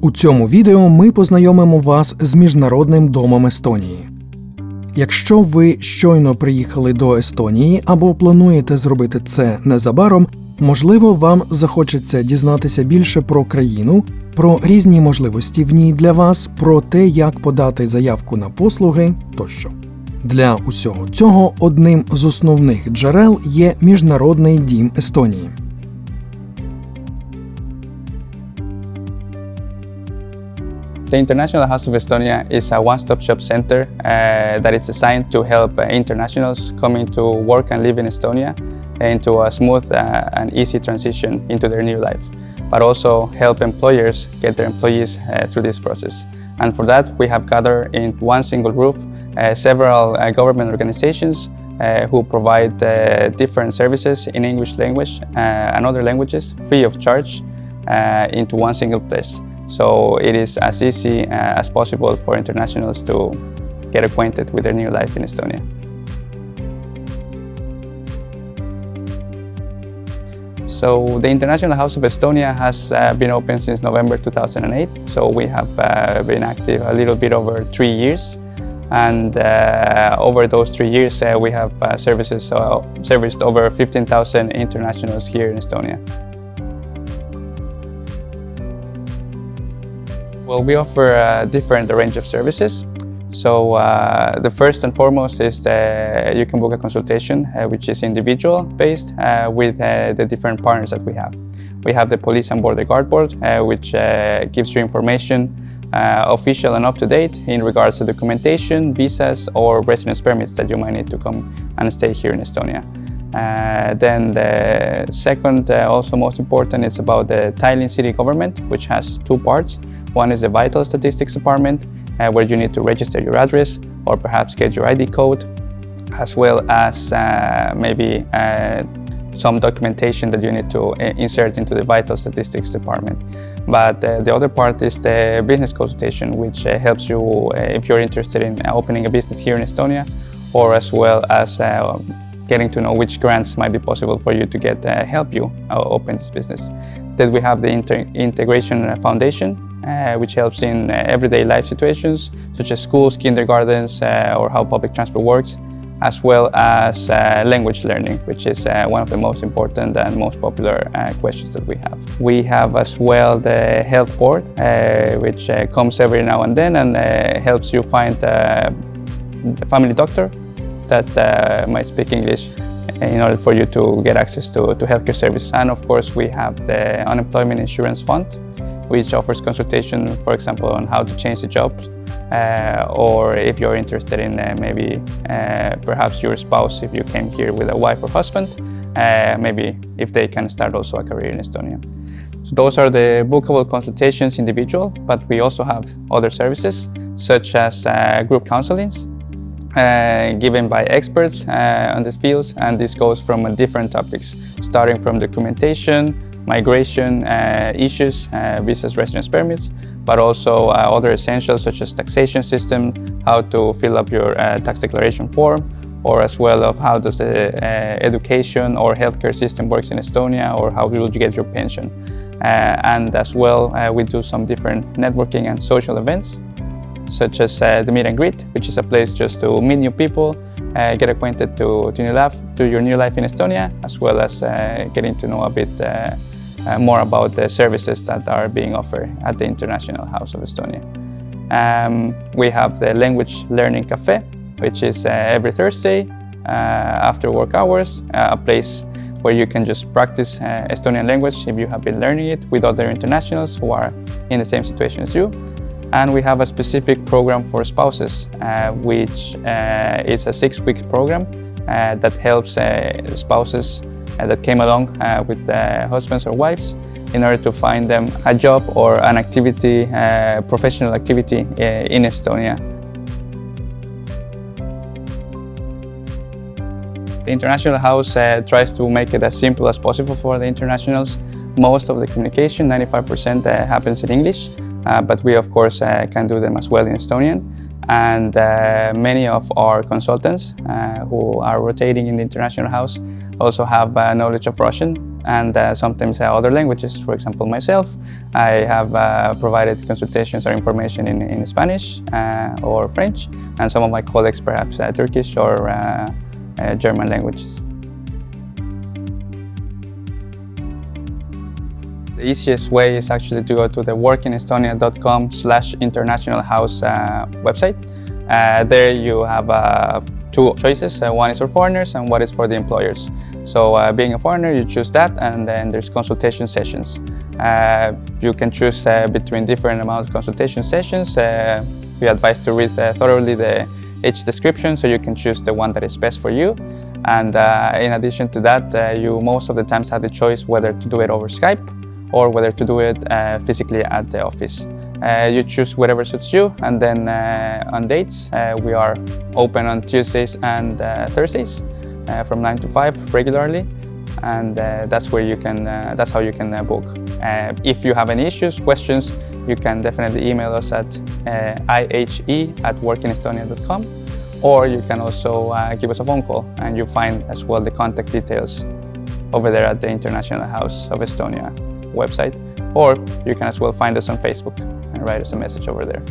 У цьому відео ми познайомимо вас з Міжнародним домом Естонії. Якщо ви щойно приїхали до Естонії або плануєте зробити це незабаром, можливо, вам захочеться дізнатися більше про країну, про різні можливості в ній для вас, про те, як подати заявку на послуги тощо. Для усього цього одним з основних джерел є Міжнародний дім Естонії. The International House of Estonia is a one-stop shop center uh, that is designed to help uh, internationals coming to work and live in Estonia into a smooth uh, and easy transition into their new life, but also help employers get their employees uh, through this process. And for that, we have gathered in one single roof uh, several uh, government organizations uh, who provide uh, different services in English language uh, and other languages free of charge uh, into one single place. So it is as easy uh, as possible for internationals to get acquainted with their new life in Estonia. So the International House of Estonia has uh, been open since November 2008. So we have uh, been active a little bit over three years. And uh, over those three years, uh, we have uh, services, serviced over 15,000 internationals here in Estonia. Well, we offer a different range of services. So uh, the first and foremost is that you can book a consultation, uh, which is individual based uh, with uh, the different partners that we have. We have the Police and Border Guard Board, uh, which uh, gives you information uh, official and up to date in regards to documentation, visas, or residence permits that you might need to come and stay here in Estonia. Uh, then the second, uh, also most important, is about the Tallinn city government, which has two parts. One is the vital statistics department, uh, where you need to register your address or perhaps get your ID code, as well as uh, maybe uh, some documentation that you need to insert into the vital statistics department. But uh, the other part is the business consultation, which uh, helps you uh, if you're interested in opening a business here in Estonia, or as well as getting to know which grants might be possible for you to get uh, help you uh, open this business. Then we have the Inter- Integration Foundation, uh, which helps in uh, everyday life situations such as schools, kindergartens, uh, or how public transport works, as well as uh, language learning, which is uh, one of the most important and most popular uh, questions that we have. We have as well the health board, uh, which uh, comes every now and then and uh, helps you find uh, the family doctor that uh, might speak English in order for you to get access to, to healthcare services. And of course, we have the Unemployment Insurance Fund, which offers consultation, for example, on how to change the job, uh, or if you're interested in uh, maybe uh, perhaps your spouse, if you came here with a wife or husband, uh, maybe if they can start also a career in Estonia. So those are the bookable consultations individual, but we also have other services such as uh, group counselings uh, given by experts uh, on these fields, and this goes from uh, different topics, starting from documentation, migration uh, issues, uh, visas, residence permits, but also other essentials such as taxation system, how to fill up your tax declaration form, or as well of how does the education or healthcare system works in Estonia, or how will you get your pension. And as well, we do some different networking and social events such as uh, the meet and greet, which is a place just to meet new people, uh, get acquainted to, to, new life, to your new life in Estonia, as well as uh, getting to know a bit uh, uh, more about the services that are being offered at the International House of Estonia. Um, we have the Language Learning Cafe, which is uh, every Thursday after work hours, a place where you can just practice Estonian language if you have been learning it with other internationals who are in the same situation as you. And we have a specific program for spouses, uh, which uh, is a six week program uh, that helps uh, spouses uh, that came along with husbands or wives in order to find them a job or an activity, professional activity in Estonia. The International House uh, tries to make it as simple as possible for the internationals. Most of the communication, 95%, uh, happens in English, but we of course uh, can do them as well in Estonian. And uh, many of our consultants uh, who are rotating in the International House also have uh, knowledge of Russian and uh, sometimes uh, other languages. For example, myself, I have uh, provided consultations or information in, in Spanish uh, or French, and some of my colleagues perhaps uh, Turkish or uh, uh, German languages. The easiest way is actually to go to the workinestonia.com slash international house uh, website. Uh, there you have uh, two choices. Uh, one is for foreigners and one is for the employers. So uh, being a foreigner, you choose that and then there's consultation sessions. Uh, you can choose between different amounts of consultation sessions. We advise to read thoroughly the each description so you can choose the one that is best for you. And uh, in addition to that, uh, you most of the times have the choice whether to do it over Skype or whether to do it uh, physically at the office. Uh, you choose whatever suits you, and then uh, on dates, uh, we are open on Tuesdays and uh, Thursdays from 9 to 5 regularly, and that's where you can, that's how you can book. If you have any issues, questions, you can definitely email us at ihe at workinestonia.com, or you can also uh, give us a phone call, and you find as well the contact details over there at the International House of Estonia website, or you can as well find us on Facebook and write us a message over there.